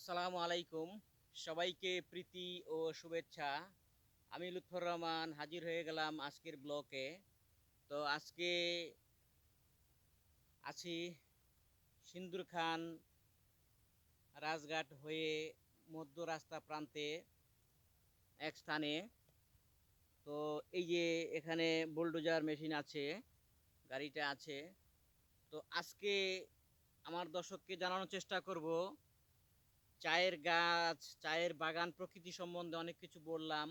আসসালামু আলাইকুম। সবাইকে প্রীতি ও শুভেচ্ছা। আমি লুৎফর রহমান হাজির হয়ে গেলাম আজকের ব্লকে। তো আজকে আছি সিন্দুর খান রাজঘাট হয়ে মধ্য রাস্তা প্রান্তে এক স্থানে। তো এই যে এখানে বুলডোজার মেশিন আছে, গাড়িটা আছে। তো আজকে আমার দর্শককে জানানোর চেষ্টা করব চায়ের গাছ, চায়ের বাগান প্রকৃতি সম্বন্ধে অনেক কিছু বললাম,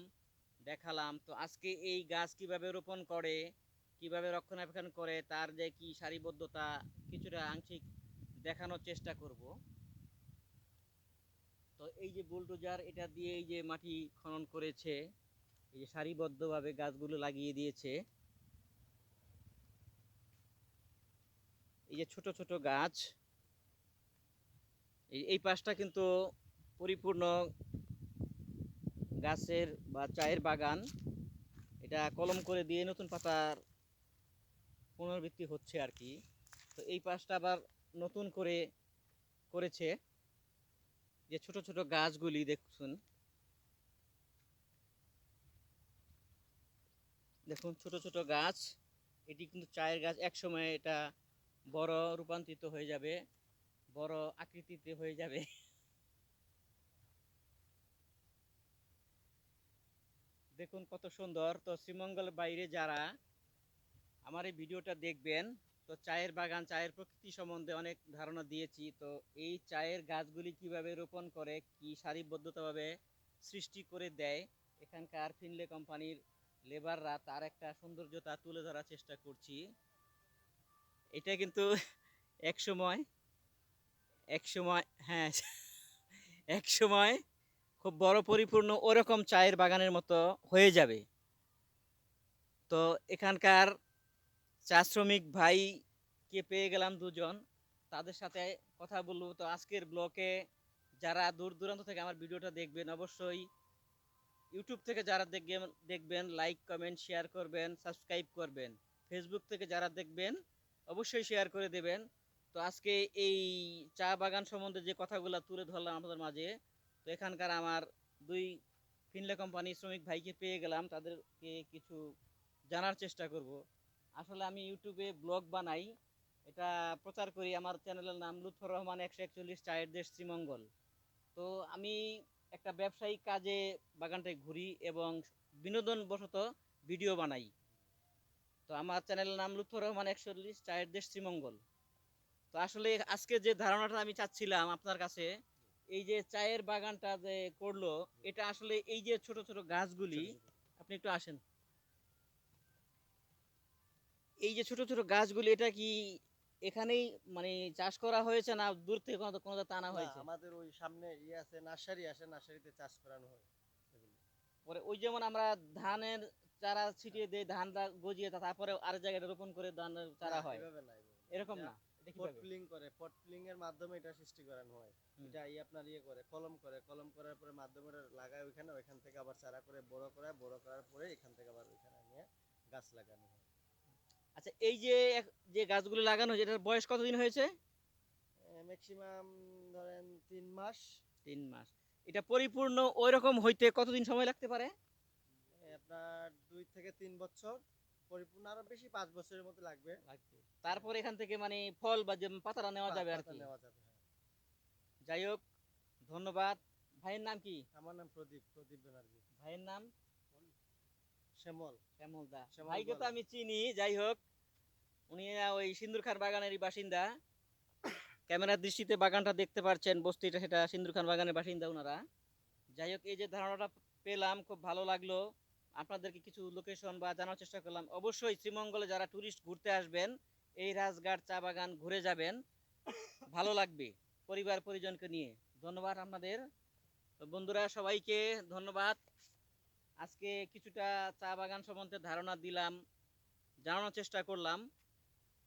দেখালাম। তো আজকে এই গাছ কীভাবে রোপণ করে, কীভাবে রক্ষণাবেক্ষণ করে, তার যে কি সারিবদ্ধতা, কিছুটা আংশিক দেখানোর চেষ্টা করব। তো এই যে বুলডোজার এটা দিয়ে এই যে মাটি খনন করেছে, এই যে সারিবদ্ধভাবে গাছগুলো লাগিয়ে দিয়েছে। এই যে ছোট ছোট গাছ এই এই পাশটা কিন্তু পরিপূর্ণ গাছের বা চায়ের বাগান। এটা কলম করে দিয়ে নতুন পাতার পুনরাবৃত্তি হচ্ছে আর কি। তো এই পাশটা আবার নতুন করে করেছে। যে ছোট ছোট গাছগুলি দেখুন। দেখুন, ছোট ছোট গাছ। এটি কিন্তু চায়ের গাছ। এক সময় এটা বড় রূপান্তরিত হয়ে যাবে। বড় আকৃতিতে হয়ে যাবে। দেখুন কত সুন্দর। তো শ্রীমঙ্গলের বাইরে যারা, আমার এই ভিডিওটা দেখবেন, তো চায়ের বাগান, চায়ের প্রকৃতি সম্বন্ধে অনেক ধারণা দিয়েছি। তো এই চায়ের গাছগুলি কীভাবে রোপণ করে, কি সারিবদ্ধতাভাবে সৃষ্টি করে দেয়, এখানকার ফিনলে কোম্পানির লেবাররা তার একটা সৌন্দর্যতা তুলে ধরার চেষ্টা করছি। এটা কিন্তু এক সময় এক সময় হ্যাঁ এক সময় খুব বড় পরিপূর্ণ ওরকম চায়ের বাগানের মতো হয়ে যাবে। তো এখানকার চা শ্রমিক ভাইকে পেয়ে গেলাম দুজন। তাদের সাথে কথা বলব। তো আজকের ব্লকে যারা দূর দূরান্ত থেকে আমার ভিডিওটা দেখবেন, অবশ্যই ইউটিউব থেকে যারা দেখবেন দেখবেন লাইক কমেন্ট শেয়ার করবেন সাবস্ক্রাইব করবেন। ফেসবুক থেকে যারা দেখবেন, অবশ্যই শেয়ার করে দেবেন। তো আজকে এই চা বাগান সম্বন্ধে যে কথাগুলো তুলে ধরলাম আপনাদের মাঝে, তো এখানকার আমার দুই ফিনলে কোম্পানি শ্রমিক ভাইকে পেয়ে গেলাম, তাদেরকে কিছু জানার চেষ্টা করব। আসলে আমি ইউটিউবে ব্লগ বানাই, এটা প্রচার করি, আমার চ্যানেলের নাম লুৎফর রহমান, একশো একচল্লিশ চায়ের দেশ শ্রীমঙ্গল। তো আমি একটা ব্যবসায়িক কাজে বাগানটায় ঘুরি এবং বিনোদন বশত ভিডিও বানাই। তো আমার চ্যানেলের নাম লুৎফর রহমান, একশো চল্লিশ চায়ের দেশ শ্রীমঙ্গল। তো আসলে আজকে যে ধারণাটা আমি চাচ্ছিলাম আপনার কাছে এই যে চায়ের বাগানটা যে করল এটা আসলে এই যে ছোট ছোট গাছগুলি আপনি একটু আসেন। এই যে ছোট ছোট গাছগুলি এটা কি এখানেই মানে চাষ করা হয়েছে না দূর থেকে কোনো কোনো টানা হয়েছে? আমাদের ওই সামনে ইয়ে আছে নার্সারি আছে নার্সারিতে চাষ করানো হয় পরে ওই যেমন আমরা ধানের চারা ছিটিয়ে দেই ধানটা গজিয়ে তারপরে আর জায়গায় রোপণ করে ধানের চারা হয়। এরকম না? করে পটপ্লিং এর মাধ্যমে এটা সৃষ্টি করানো হয়। এটা আপনার ইয়ে করে কলম করে কলম করার পরে মাধ্যমে লাগায় ওইখানে ওইখান থেকে আবার চারা করে বড় করে বড় করার পরে এখান থেকে আবার ওইখানে নিয়ে গাছ লাগানো হয়। আচ্ছা এই যে যে গাছগুলো লাগানো হয়েছে এটার বয়স কতদিন হয়েছে? ম্যাক্সিমাম ধরেন তিন মাস। তিন মাস। এটা পরিপূর্ণ ওই রকম হইতে কতদিন সময় লাগতে পারে? আপনার দুই থেকে তিন বছর। পরিপূর্ণ আরও বেশি পাঁচ বছরের মতো লাগবে। তারপর এখান থেকে মানে ফল বা পাতাটা নেওয়া যাবে আর কি। নেওয়া যাবে হ্যাঁ। যাই হোক ধন্যবাদ। ভাইয়ের নাম কি? আমার নাম প্রদীপ প্রদীপ ব্যানার্জি। ভাইয়ের নাম? শ্যামল। শ্যামল দা। ভাইকে তো আমি চিনি যাই হোক। উনি ওই সিন্দুর খান বাগানেরই বাসিন্দা। ক্যামেরার দৃষ্টিতে বাগানটা দেখতে পাচ্ছেন বস্তিটা সেটা সিন্দুর খান বাগানের বাসিন্দা ওনারা যাই হোক এই যে ধারণাটা পেলাম খুব ভালো লাগল। আপনাদেরকে কিছু লোকেশন বা জানার চেষ্টা করলাম। অবশ্যই শ্রীমঙ্গলে যারা ট্যুরিস্ট ঘুরতে আসবেন, এই রাজঘাট, চা বাগান ঘুরে যাবেন। ভালো লাগবে পরিবার পরিজনকে নিয়ে। ধন্যবাদ আপনাদের। বন্ধুরা, সবাইকে ধন্যবাদ। আজকে কিছুটা চা বাগান সম্বন্ধে ধারণা দিলাম, জানানোর চেষ্টা করলাম।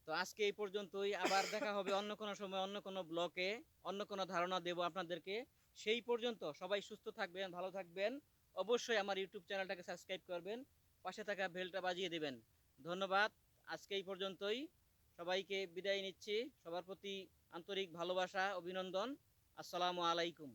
তো আজকে এই পর্যন্তই। আবার দেখা হবে অন্য কোনো সময়, অন্য কোনো ব্লকে অন্য কোনো ধারণা দেব আপনাদেরকে। সেই পর্যন্ত সবাই সুস্থ থাকবেন, ভালো থাকবেন। অবশ্যই আমার ইউটিউব চ্যানেলটাকে সাবস্ক্রাইব করবেন, পাশে থাকা বেলটা বাজিয়ে দেবেন। ধন্যবাদ, আজকে এই পর্যন্তই। সবাইকে বিদায় নিচ্ছি। সবার প্রতি আন্তরিক ভালোবাসা, অভিনন্দন। আসসালামু আলাইকুম।